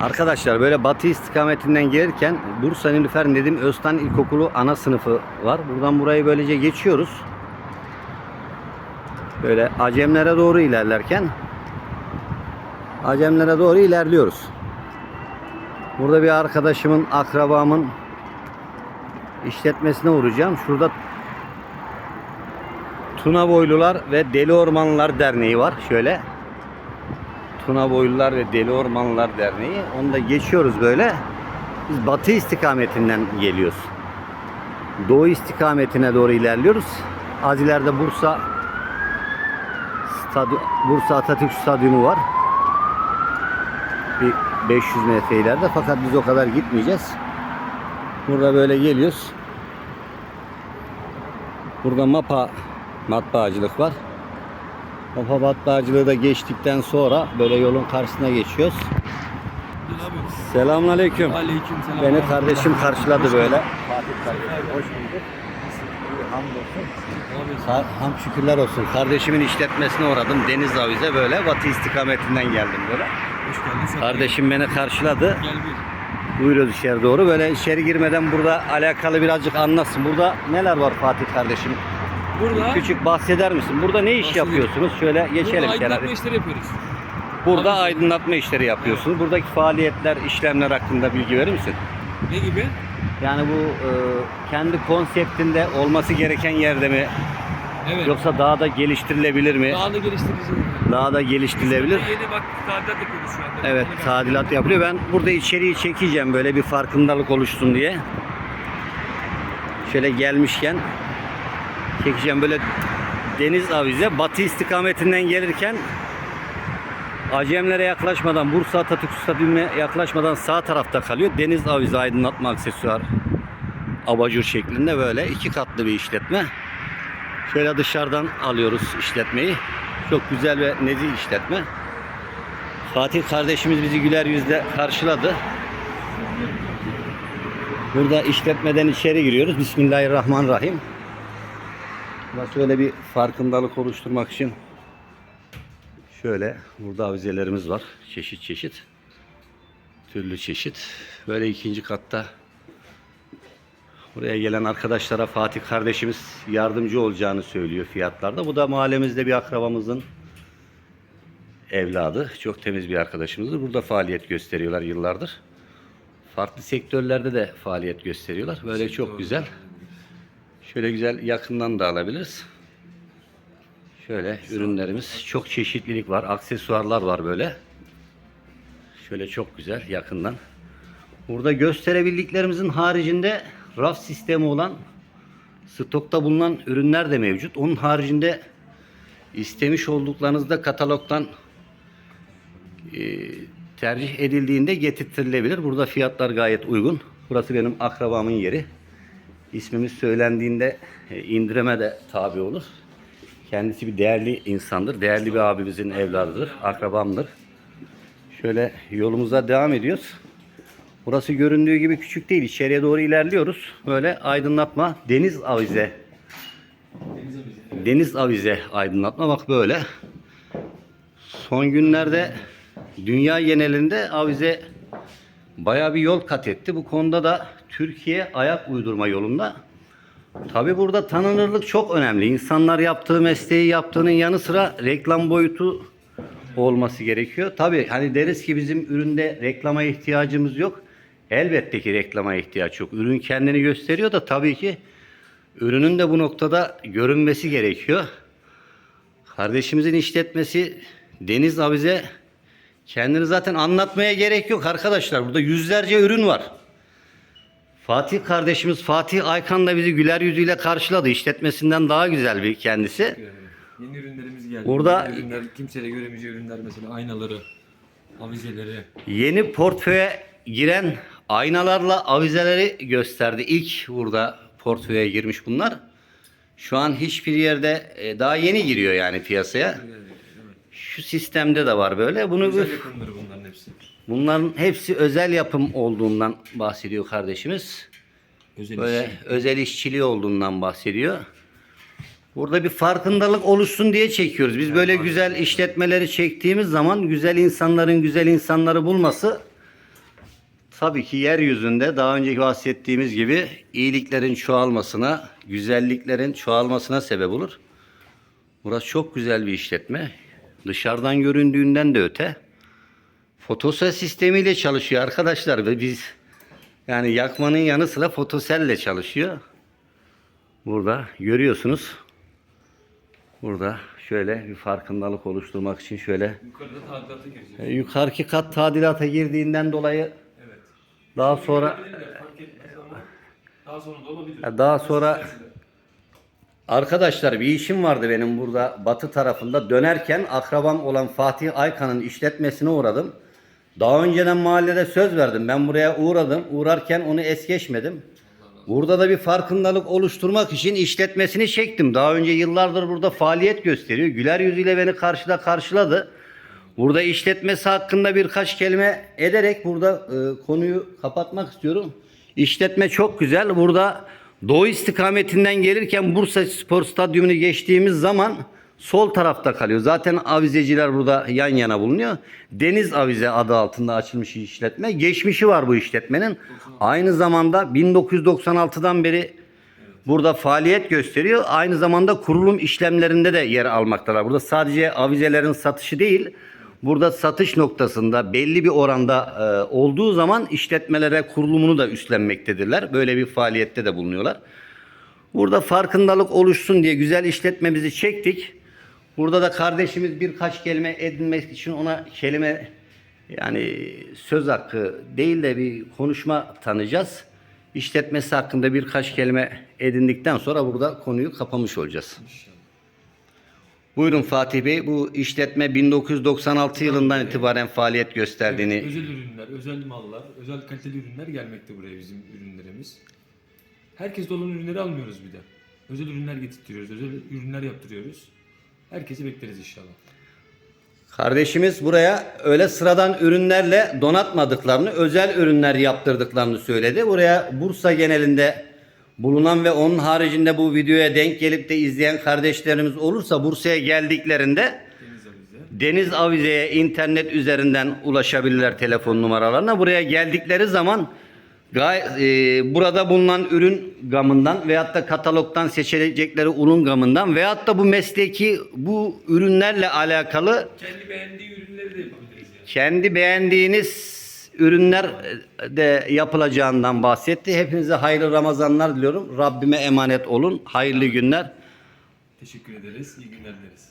Arkadaşlar böyle batı istikametinden gelirken Bursa Nilüfer Nedim Öztan İlkokulu ana sınıfı var. Buradan burayı böylece geçiyoruz. Böyle Acemlere doğru ilerlerken Acemlere doğru ilerliyoruz. Burada bir arkadaşımın, akrabamın işletmesine uğrayacağım. Şurada Tuna Boylular ve Deli Ormanlılar Derneği var. Şöyle. Tuna Boylular ve Deli Ormanlılar Derneği. Onu da geçiyoruz böyle. Biz batı istikametinden geliyoruz. Doğu istikametine doğru ilerliyoruz. Az ileride Bursa Stadyum, Bursa Atatürk Stadyumu var. Bir 500 metre ileride fakat biz o kadar gitmeyeceğiz. Burada böyle geliyoruz. Burada mapa matbaacılık var. Mapa matbaacılığı da geçtikten sonra böyle yolun karşısına geçiyoruz. Selamünaleyküm. Aleyküm selam. Beni kardeşim karşıladı böyle. Fatih kardeşim hoş bulduk. Hamdolsun. Ha- Ham şükürler olsun. Kardeşimin işletmesine uğradım. Deniz Avize böyle batı istikametinden geldim böyle. Hoş geldin. Kardeşim beni karşıladı. Gel bir. Buyuruyoruz içeri doğru. Böyle içeri girmeden burada alakalı birazcık anlatsın. Burada neler var Fatih kardeşim? Burada Küçük bahseder misin? Burada ne iş Bahsedeyim. yapıyorsunuz? Şöyle geçelim burada kenara. aydınlatma işleri yapıyoruz. Burada Abi- aydınlatma işleri yapıyorsunuz. Buradaki faaliyetler, işlemler hakkında bilgi verir misin? Ne gibi? Yani bu e, kendi konseptinde olması gereken yerde mi? Evet. Yoksa daha da geliştirilebilir mi? Daha da geliştirici. Daha da geliştirilebilir. Yeni bak tadilat yapıyoruz şu anda. Evet, tadilat yapılıyor. Ben burada içeriği çekeceğim böyle bir farkındalık oluşsun diye. Şöyle gelmişken çekeceğim böyle deniz avize batı istikametinden gelirken Acemlere yaklaşmadan Bursa Atatürk Stadyumu'na yaklaşmadan sağ tarafta kalıyor. Deniz avize aydınlatma aksesuar abajur şeklinde böyle iki katlı bir işletme. Şöyle dışarıdan alıyoruz işletmeyi. Çok güzel ve nezih işletme. Fatih kardeşimiz bizi güler yüzle karşıladı. Burada işletmeden içeri giriyoruz. Bismillahirrahmanirrahim. Burada şöyle bir farkındalık oluşturmak için şöyle burada avizelerimiz var. Çeşit çeşit. Türlü çeşit. Böyle ikinci katta buraya gelen arkadaşlara Fatih kardeşimiz yardımcı olacağını söylüyor fiyatlarda. Bu da mahallemizde bir akrabamızın evladı. Çok temiz bir arkadaşımızdır. Burada faaliyet gösteriyorlar yıllardır. Farklı sektörlerde de faaliyet gösteriyorlar. Böyle çok güzel. Şöyle güzel yakından da alabiliriz. Şöyle ürünlerimiz çok çeşitlilik var. Aksesuarlar var böyle. Şöyle çok güzel yakından. Burada gösterebildiklerimizin haricinde raf sistemi olan stokta bulunan ürünler de mevcut. Onun haricinde istemiş olduklarınızda katalogdan e, tercih edildiğinde getirtilebilir. Burada fiyatlar gayet uygun. Burası benim akrabamın yeri. İsmimiz söylendiğinde e, indirime de tabi olur. Kendisi bir değerli insandır. Değerli bir abimizin evladıdır. Akrabamdır. Şöyle yolumuza devam ediyoruz. Burası göründüğü gibi küçük değil. İçeriye doğru ilerliyoruz. Böyle aydınlatma, deniz avize. Deniz avize aydınlatma bak böyle. Son günlerde dünya genelinde avize bayağı bir yol kat etti. Bu konuda da Türkiye ayak uydurma yolunda. Tabi burada tanınırlık çok önemli. İnsanlar yaptığı mesleği yaptığının yanı sıra reklam boyutu olması gerekiyor. Tabi hani deriz ki bizim üründe reklama ihtiyacımız yok. Elbette ki reklama ihtiyaç yok. Ürün kendini gösteriyor da tabii ki ürünün de bu noktada görünmesi gerekiyor. Kardeşimizin işletmesi Deniz Avize kendini zaten anlatmaya gerek yok arkadaşlar. Burada yüzlerce ürün var. Fatih kardeşimiz Fatih Aykan da bizi güler yüzüyle karşıladı. İşletmesinden daha güzel bir kendisi. Yeni ürünlerimiz geldi. Burada- Yeni ürünler, kimseyle göremeyeceği ürünler mesela aynaları, avizeleri. Yeni portföye giren aynalarla avizeleri gösterdi. İlk burada portföye girmiş bunlar. Şu an hiçbir yerde e, daha yeni giriyor yani piyasaya. Şu sistemde de var böyle. Bunu Güzel yapımları bunların hepsi. bunların hepsi özel yapım olduğundan bahsediyor kardeşimiz. Özel Böyle iş. özel işçiliği olduğundan bahsediyor. Burada bir farkındalık oluşsun diye çekiyoruz. Biz böyle güzel işletmeleri çektiğimiz zaman güzel insanların güzel insanları bulması tabii ki yeryüzünde daha önceki bahsettiğimiz gibi iyiliklerin çoğalmasına, güzelliklerin çoğalmasına sebep olur. Burası çok güzel bir işletme. Dışarıdan göründüğünden de öte. Fotosel sistemiyle çalışıyor arkadaşlar ve biz yani yakmanın yanı sıra fotoselle çalışıyor. Burada görüyorsunuz. Burada şöyle bir farkındalık oluşturmak için şöyle Yukarıda tadilata gireceğiz. e, yukarıki kat tadilata girdiğinden dolayı Evet. daha sonra daha sonra da olabilir. Ya daha sonra-. Arkadaşlar bir işim vardı benim burada batı tarafında. Dönerken akrabam olan Fatih Aykan'ın işletmesine uğradım. Daha önceden mahallede söz verdim. Ben buraya uğradım. Uğrarken onu es geçmedim. Burada da bir farkındalık oluşturmak için işletmesini çektim. Daha önce yıllardır burada faaliyet gösteriyor. Güler yüzüyle beni karşıda karşıladı. Burada işletmesi hakkında birkaç kelime ederek burada e, konuyu kapatmak istiyorum. İşletme çok güzel. Burada doğu istikametinden gelirken Bursa Spor Stadyumunu geçtiğimiz zaman sol tarafta kalıyor. Zaten avizeciler burada yan yana bulunuyor. Deniz Avize adı altında açılmış işletme. Geçmişi var bu işletmenin. Aynı zamanda 1996'dan beri burada faaliyet gösteriyor. Aynı zamanda kurulum işlemlerinde de yer almaktalar. Burada sadece avizelerin satışı değil, burada satış noktasında belli bir oranda e, olduğu zaman işletmelere kurulumunu da üstlenmektedirler. Böyle bir faaliyette de bulunuyorlar. Burada farkındalık oluşsun diye güzel işletmemizi çektik. Burada da kardeşimiz birkaç kelime edinmek için ona kelime yani söz hakkı değil de bir konuşma tanıyacağız. İşletmesi hakkında birkaç kelime edindikten sonra burada konuyu kapamış olacağız. Buyurun Fatih Bey. Bu işletme 1996 yılından itibaren faaliyet gösterdiğini Evet, özel ürünler, özel mallar, özel kaliteli ürünler gelmekte buraya bizim ürünlerimiz. Herkes olan ürünleri almıyoruz bir de. Özel ürünler getirtiyoruz, özel ürünler yaptırıyoruz. Herkesi bekleriz inşallah. Kardeşimiz buraya öyle sıradan ürünlerle donatmadıklarını, özel ürünler yaptırdıklarını söyledi. Buraya Bursa genelinde bulunan ve onun haricinde bu videoya denk gelip de izleyen kardeşlerimiz olursa Bursa'ya geldiklerinde Deniz Avize. Deniz Avize'ye internet üzerinden ulaşabilirler telefon numaralarına. Buraya geldikleri zaman gay- e, burada bulunan ürün gamından veyahut da katalogdan seçecekleri ürün gamından veyahut da bu mesleki bu ürünlerle alakalı Kendi beğendiği ürünleri de yapabiliriz yani. kendi beğendiğiniz ürünler de yapılacağından bahsetti. Hepinize hayırlı Ramazanlar diliyorum. Rabbime emanet olun. Hayırlı günler. Teşekkür ederiz, iyi günler dileriz.